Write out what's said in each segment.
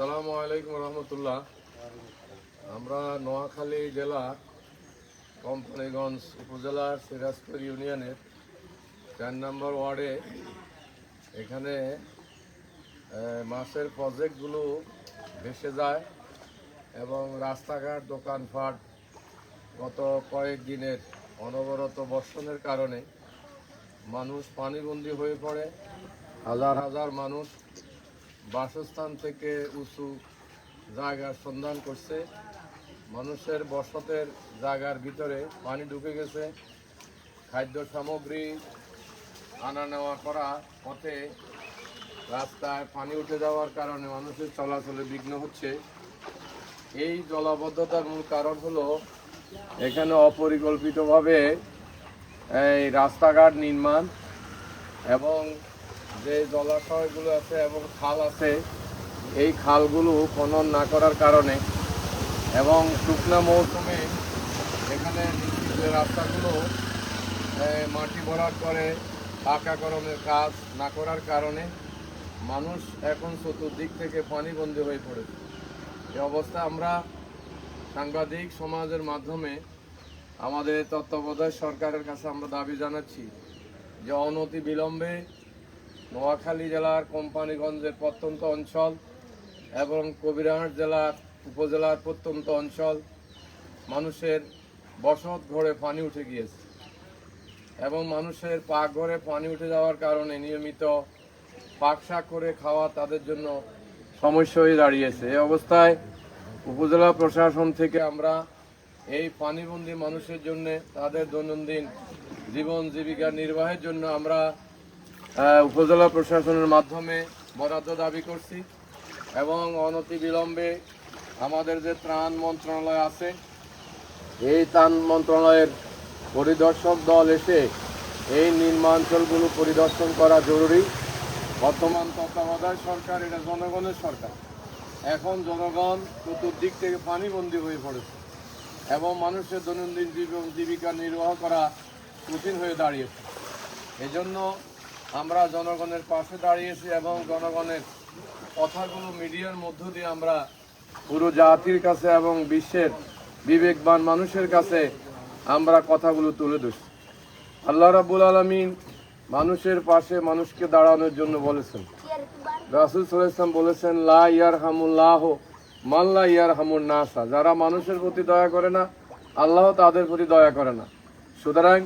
আসসালামু আলাইকুম রহমতুল্লাহ। আমরা নোয়াখালী জেলা কোম্পানিগঞ্জ উপজেলার সিরাজপুর ইউনিয়নের চার নম্বর ওয়ার্ডে এখানে মাছের প্রজেক্টগুলো ভেসে যায় এবং রাস্তাঘাট, দোকানপাট গত কয়েক দিনের অনবরত বর্ষণের কারণে মানুষ পানিবন্দী হয়ে পড়ে। হাজার হাজার মানুষ বাসস্থান থেকে উঁচু জায়গার সন্ধান করছে। মানুষের বসতের জায়গার ভিতরে পানি ঢুকে গেছে। খাদ্য সামগ্রী আনা নেওয়া করা পথে রাস্তায় পানি উঠে যাওয়ার কারণে মানুষের চলাচলে বিঘ্ন হচ্ছে। এই জলাবদ্ধতার মূল কারণ হলো এখানে অপরিকল্পিতভাবে এই রাস্তাঘাট নির্মাণ এবং যে জলাশয়গুলো আছে এবং খাল আছে, এই খালগুলো খনন না করার কারণে এবং শুকনা মৌসুমে এখানে রাস্তাগুলো মাটি ভরাট করে পাকাকরণের কাজ না করার কারণে মানুষ এখন চতুর্দিক থেকে পানিবন্দী হয়ে পড়েছে। এই অবস্থা আমরা সাংবাদিক সমাজের মাধ্যমে আমাদের তত্ত্বাবধায়ক সরকারের কাছে আমরা দাবি জানাচ্ছি যে অনতি বিলম্বে নোয়াখালী জেলার কোম্পানিগঞ্জের প্রত্যন্ত অঞ্চল এবং কবিরহাট জেলার উপজেলার প্রত্যন্ত অঞ্চল। মানুষের বসত ঘরে পানি উঠে গিয়েছে এবং মানুষের পাক ঘরে পানি উঠে যাওয়ার কারণে নিয়মিত পাক শাক করে খাওয়া তাদের জন্য সমস্যা হয়ে দাঁড়িয়েছে। এই অবস্থায় উপজেলা প্রশাসন থেকে আমরা এই পানিবন্দী মানুষের জন্য তাদের দৈনন্দিন জীবন জীবিকা নির্বাহের জন্য আমরা উপজেলা প্রশাসনের মাধ্যমে বরাদ্দ দাবি করছি এবং অনতি বিলম্বে আমাদের যে ত্রাণ মন্ত্রণালয় আছে, এই ত্রাণ মন্ত্রণালয়ের পরিদর্শক দল এসে এই নির্মাঞ্চলগুলো পরিদর্শন করা জরুরি। বর্তমান তত্ত্বাবধায়ক সরকার, এটা জনগণের সরকার। এখন জনগণ চতুর্দিক থেকে পানিবন্দী হয়ে পড়েছে এবং মানুষের দৈনন্দিন জীবিকা নির্বাহ করা কঠিন হয়ে দাঁড়িয়েছে। এজন্য আমরা জনগণের পাশে দাঁড়িয়েছি এবং জনগণের কথাগুলো মিডিয়ার মধ্য দিয়ে আমরা পুরো জাতির কাছে এবং বিশ্বের বিবেকবান মানুষের কাছে আমরা কথাগুলো তুলে ধরছি। আল্লাহ রাবুল আলমিন মানুষের পাশে মানুষকে দাঁড়ানোর জন্য বলেছেন। রাসুল সাল্লাম বলেছেন, লা ইয়ার হামুল্লাহ মাল্লা ইয়ার হামুর নাসা। যারা মানুষের প্রতি দয়া করে না, আল্লাহ তাদের প্রতি দয়া করে না। সুতরাং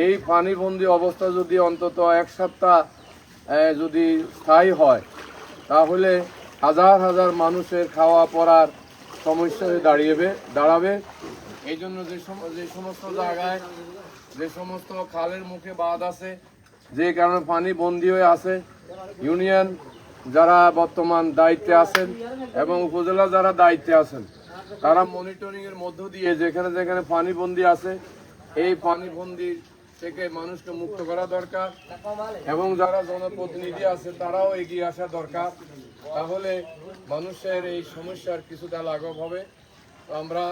এই পানিবন্দি অবস্থা যদি অন্তত এক সপ্তাহ যদি স্থায়ী হয়, তাহলে হাজার হাজার মানুষের খাওয়া পড়ার সমস্যা দাঁড়িয়েবে, দাঁড়াবে। এই জন্য যে যে সমস্ত জায়গায়, যে সমস্ত খালের মুখে বাঁধ আছে, যে কারণে পানি বন্দি হয়ে আছে, ইউনিয়ন যারা বর্তমান দায়িত্বে আছেন এবং উপজেলা যারা দায়িত্বে আছেন, তারা মনিটরিংয়ের মধ্য দিয়ে যেখানে যেখানে পানি বন্দি আছে, এই পানি বন্দি থেকে মানুষকে মুক্ত করা দরকার এবং যারা জনপ্রতিনিধি আছে, তারাও এগিয়ে আসা দরকার। তাহলে মানুষের এই সমস্যার কিছুটা লাঘব হবে। আমরা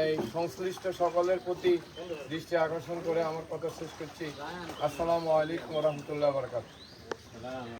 এই সংশ্লিষ্ট সকলের প্রতি দৃষ্টি আকর্ষণ করে আমার কথা শেষ করছি। আসসালামু আলাইকুম রহমতুল্লাহ বরকাত